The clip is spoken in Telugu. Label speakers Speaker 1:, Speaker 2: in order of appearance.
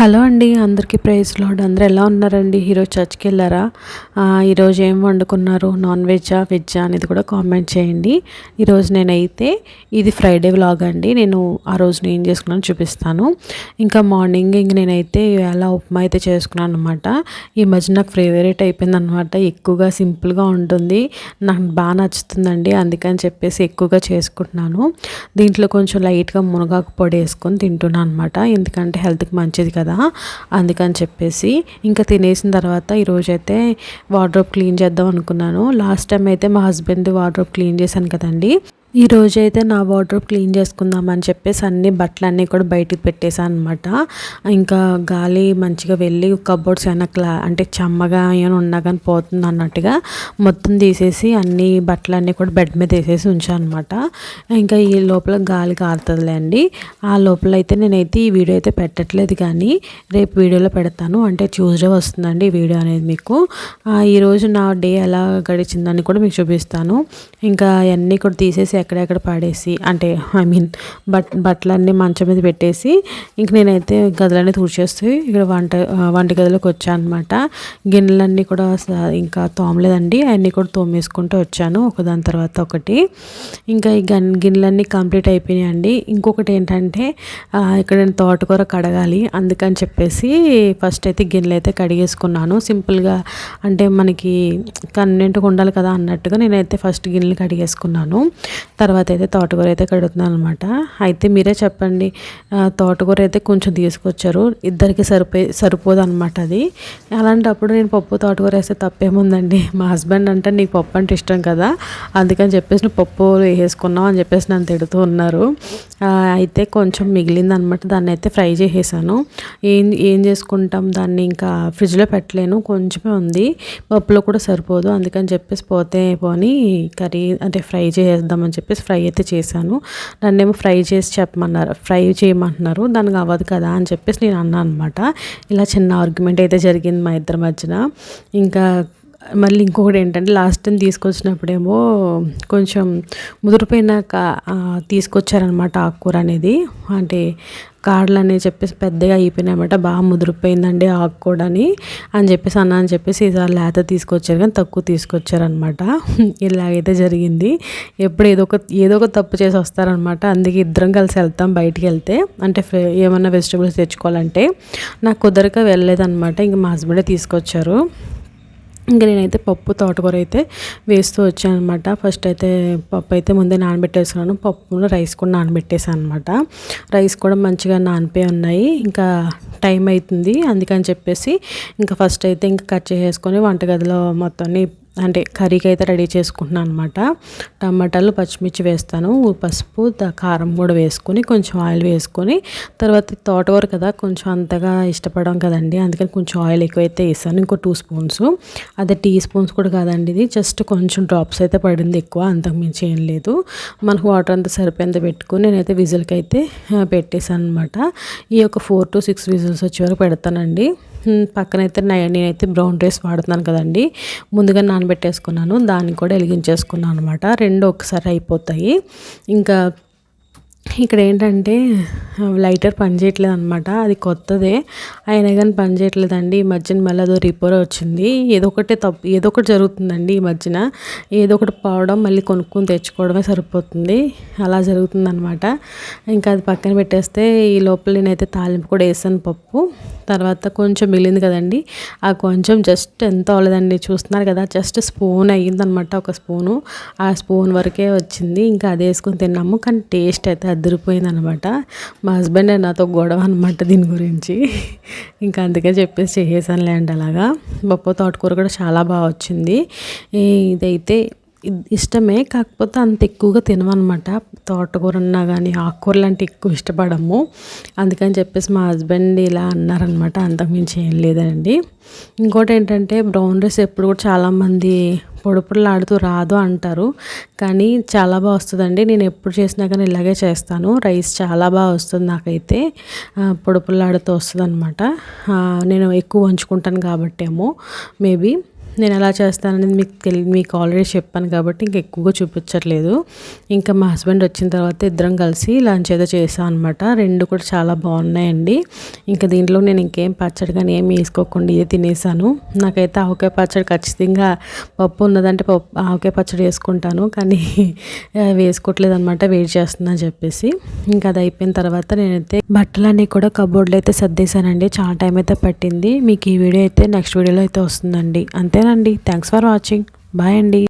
Speaker 1: హలో అండి అందరికీ ప్రైజ్ లాడ్. అందరు ఎలా ఉన్నారండి? ఈరోజు చర్చ్కి వెళ్ళారా? ఈరోజు ఏం వండుకున్నారు? నాన్ వెజ్జా వెజ్జా అనేది కూడా కామెంట్ చేయండి. ఈరోజు నేనైతే ఇది ఫ్రైడే వ్లాగ్ అండి. నేను ఆ రోజు ఏం చేసుకున్నాను చూపిస్తాను. ఇంకా మార్నింగ్ ఇంక నేనైతే ఎలా ఉప్మా అయితే చేసుకున్నాను అనమాట ఈ మధ్య నాకు ఫేవరెట్ అయిపోయింది అనమాట ఎక్కువగా సింపుల్గా ఉంటుంది. నాకు బాగా నచ్చుతుందండి. అందుకని చెప్పేసి ఎక్కువగా చేసుకుంటున్నాను. దీంట్లో కొంచెం లైట్గా మునగాకు పొడి వేసుకొని తింటున్నాను అనమాట ఎందుకంటే హెల్త్కి మంచిది కదా. కదా? అందుకని చెప్పేసి ఇంకా తినేసిన తర్వాత ఈరోజైతే వార్డ్రోబ్ క్లీన్ చేద్దాం అనుకున్నాను. లాస్ట్ టైం అయితే మా హస్బెండ్ వార్డ్రోబ్ క్లీన్ చేశాను కదండి. ఈ రోజైతే నా వాటర్ క్లీన్ చేసుకుందామని చెప్పేసి అన్ని బట్టలన్నీ కూడా బయటకు పెట్టేశాను అనమాట ఇంకా గాలి మంచిగా వెళ్ళి కబోర్డ్స్ అయినా క్లా అంటే చెమ్మగా ఏమైనా ఉన్నా కానీ పోతుంది అన్నట్టుగా మొత్తం తీసేసి అన్ని బట్టలన్నీ కూడా బెడ్ మీద వేసేసి ఉంచాను అనమాట ఇంకా ఈ లోపల గాలి కారుతుందిలే అండి. ఆ లోపల అయితే నేనైతే ఈ వీడియో అయితే పెట్టట్లేదు కానీ రేపు వీడియోలో పెడతాను. అంటే ట్యూస్డే వస్తుందండి ఈ వీడియో అనేది మీకు. ఈరోజు నా డే ఎలా గడిచిందని కూడా మీకు చూపిస్తాను. ఇంకా అవన్నీ కూడా తీసేసి ఎక్కడెక్కడ పాడేసి అంటే ఐ మీన్ బట్ బట్టలన్నీ మంచం మీద పెట్టేసి ఇంక నేనైతే గదులన్నీ తుడిచేస్తూ ఇక్కడ వంట వంట గదిలోకి వచ్చాను అనమాట గిన్నెలన్నీ కూడా ఇంకా తోమలేదండి. అన్నీ కూడా తోమేసుకుంటూ వచ్చాను ఒకదాని తర్వాత ఒకటి. ఇంకా ఈ గన్ గిన్నెలన్నీ కంప్లీట్ అయిపోయినాయండి. ఇంకొకటి ఏంటంటే ఇక్కడ నేను తోటకూర కడగాలి అందుకని చెప్పేసి ఫస్ట్ అయితే గిన్నెలు అయితే కడిగేసుకున్నాను. సింపుల్గా అంటే మనకి కన్వెంట్గా ఉండాలి కదా అన్నట్టుగా నేనైతే ఫస్ట్ గిన్నెలు కడిగేసుకున్నాను. తర్వాత అయితే తోటకూర అయితే కడుగుతున్నాను అనమాట అయితే మీరే చెప్పండి తోటకూర అయితే కొంచెం తీసుకొచ్చారు ఇద్దరికి సరిపోయి సరిపోదు అనమాట అది. అలాంటప్పుడు నేను పప్పు తోటకూర వేస్తే తప్పేముందండి? మా హస్బెండ్ అంటే నీకు పప్పు అంటే ఇష్టం కదా అందుకని చెప్పేసి నువ్వు పప్పు వేసుకున్నావు అని చెప్పేసి నన్ను తిడుతూ ఉన్నారు. అయితే కొంచెం మిగిలింది అనమాట దాన్ని అయితే ఫ్రై చేసేసాను. ఏం ఏం చేసుకుంటాం దాన్ని ఇంకా ఫ్రిడ్జ్లో పెట్టలేను కొంచెమే ఉంది పప్పులో కూడా సరిపోదు అందుకని చెప్పేసి పోతే పోని కర్రీ అంటే ఫ్రై చేసేద్దామని చెప్పి చెప్పేసి ఫ్రై అయితే చేశాను. నన్నేమో ఫ్రై చేసి చెప్పమన్నారు ఫ్రై చేయమంటున్నారు. దానికి అవ్వదు కదా అని చెప్పేసి నేను అన్నాను అనమాట. ఇలా చిన్న ఆర్గ్యుమెంట్ అయితే జరిగింది మా ఇద్దరి మధ్యన. ఇంకా మళ్ళీ ఇంకొకటి ఏంటంటే లాస్ట్ టైం తీసుకొచ్చినప్పుడేమో కొంచెం ముదిరిపోయినాక తీసుకొచ్చారనమాట ఆకుకూర అనేది. అంటే కాడలు అనేవి చెప్పేసి పెద్దగా అయిపోయినాయన్నమాట. బాగా ముదిరిపోయిందండి ఆకుకూడని అని చెప్పేసి అన్న అని చెప్పేసి ఈసారి లేత తీసుకొచ్చారు కానీ తక్కువ తీసుకొచ్చారనమాట ఇలాగైతే జరిగింది. ఎప్పుడు ఏదో ఒక ఏదో ఒక తప్పు చేసి వస్తారనమాట అందుకే ఇద్దరం కలిసి వెళ్తాం బయటికి వెళ్తే. అంటే ఏమన్నా వెజిటబుల్స్ తెచ్చుకోవాలంటే. నాకు కుదరక వెళ్ళలేదన్నమాట. ఇంక మా హస్బెండే తీసుకొచ్చారు. ఇంకా నేనైతే పప్పు తోటకూర అయితే వేస్తూ వచ్చాను అనమాట ఫస్ట్ అయితే పప్పు అయితే ముందే నానబెట్టేసుకున్నాను. పప్పు రైస్ కూడా నానబెట్టేసాను అనమాట రైస్ కూడా మంచిగా నానిపోయి ఉన్నాయి. ఇంకా టైం అవుతుంది అందుకని చెప్పేసి ఇంకా ఫస్ట్ అయితే ఇంకా కట్ చేసేసుకొని వంటగదిలో మొత్తాన్ని అంటే కర్రీకి అయితే రెడీ చేసుకుంటున్నాను అనమాట టమాటాలు పచ్చిమిర్చి వేస్తాను పసుపు కారం కూడా వేసుకొని కొంచెం ఆయిల్ వేసుకొని తర్వాత తోటకూర కదా కొంచెం అంతగా ఇష్టపడడం కదండి అందుకని కొంచెం ఆయిల్ ఎక్కువైతే వేసాను ఇంకో టూ స్పూన్స్ అదే టీ స్పూన్స్ కూడా కాదండి ఇది జస్ట్ కొంచెం డ్రాప్స్ అయితే పడింది ఎక్కువ అంతకుమించి ఏం లేదు. మనకు వాటర్ అంతా సరిపోయేంత పెట్టుకుని నేనైతే విజిల్కి అయితే పెట్టేశాను అనమాట ఈ యొక్క ఫోర్ టు సిక్స్ విజిల్స్ వచ్చే వరకు పెడతానండి. పక్కనైతే నేనైతే బ్రౌన్ రైస్ వాడుతున్నాను కదండి. ముందుగా నానబెట్టేసుకున్నాను దాన్ని కూడా వెలిగించేసుకున్నాను అనమాట రెండు ఒకసారి అయిపోతాయి. ఇంకా ఇక్కడ ఏంటంటే లైటర్ పనిచేయట్లేదు అనమాట అది కొత్తదే. అయినా కానీ పనిచేయట్లేదండి. ఈ మధ్యన మళ్ళీ అదో రిపేర్ వచ్చింది. ఏదో ఒకటి తప్పు ఏదో ఒకటి జరుగుతుందండి ఈ మధ్యన. ఏదో ఒకటి పోవడం మళ్ళీ కొనుక్కొని తెచ్చుకోవడమే సరిపోతుంది. అలా జరుగుతుందనమాట ఇంకా అది పక్కన పెట్టేస్తే ఈ లోపల నేనైతే తాలింపు కూడా వేసాను పప్పు. తర్వాత కొంచెం మిగిలింది కదండి. ఆ కొంచెం జస్ట్ ఎంత అవ్వలేదండి. చూస్తున్నారు కదా జస్ట్ స్పూన్ అయ్యిందనమాట ఒక స్పూను. ఆ స్పూన్ వరకే వచ్చింది. ఇంకా అది వేసుకొని తిన్నాము. కానీ టేస్ట్ అయితే అదిరిపోయింది అదిరిపోయిందనమాట. మా హస్బెండ్ నాతో గొడవ అనమాట దీని గురించి. ఇంకా అందుకే చెప్పేసి చేసేసాను లేండి అలాగా. పప్పు తోటకూర కూడా చాలా బాగా వచ్చింది. ఇదైతే ఇష్టమే కాకపోతే అంత ఎక్కువగా తినమనమాట తోటకూర అన్నా కానీ ఆకుకూరలు అంటే ఎక్కువ ఇష్టపడము. అందుకని చెప్పేసి మా హస్బెండ్ ఇలా అన్నారనమాట అంతకుమించి ఏం లేదండి. ఇంకోటి ఏంటంటే బ్రౌన్ రైస్ ఎప్పుడు కూడా చాలామంది పొడుపులాడుతూ రాదు అంటారు. కానీ చాలా బాగా వస్తుందండి. నేను ఎప్పుడు చేసినా కానీ ఇలాగే చేస్తాను. రైస్ చాలా బాగా వస్తుంది నాకైతే. పొడుపులాడుతూ వస్తుంది అనమాట నేను ఎక్కువ వంచుకుంటాను కాబట్టేమో. మేబీ నేను ఎలా చేస్తాననేది మీకు తెలి మీకు ఆల్రెడీ చెప్పాను కాబట్టి ఇంకా ఎక్కువగా చూపించట్లేదు. ఇంకా మా హస్బెండ్ వచ్చిన తర్వాత ఇద్దరం కలిసి లంచ్ ఏదో చేసాం అనమాట రెండు కూడా చాలా బాగున్నాయండి. ఇంకా దీంట్లో నేను ఇంకేం పచ్చడి కానీ ఏం వేసుకోకుండా ఇదే తినేసాను. నాకైతే ఆవకాయ పచ్చడి ఖచ్చితంగా పప్పు ఉన్నదంటే పప్పు ఆవకాయ పచ్చడి వేసుకుంటాను కానీ వేసుకోవట్లేదు అనమాట వెయిట్ చేస్తున్నా అని చెప్పేసి. ఇంకా అది అయిపోయిన తర్వాత నేనైతే బట్టలన్నీ కూడా కబోర్డ్లో అయితే సర్దేశానండి. చాలా టైం అయితే పట్టింది. మీకు ఈ వీడియో అయితే నెక్స్ట్ వీడియోలో అయితే వస్తుందండి. అంతేనండి థ్యాంక్స్ ఫర్ వాచింగ్ బాయ్ అండి.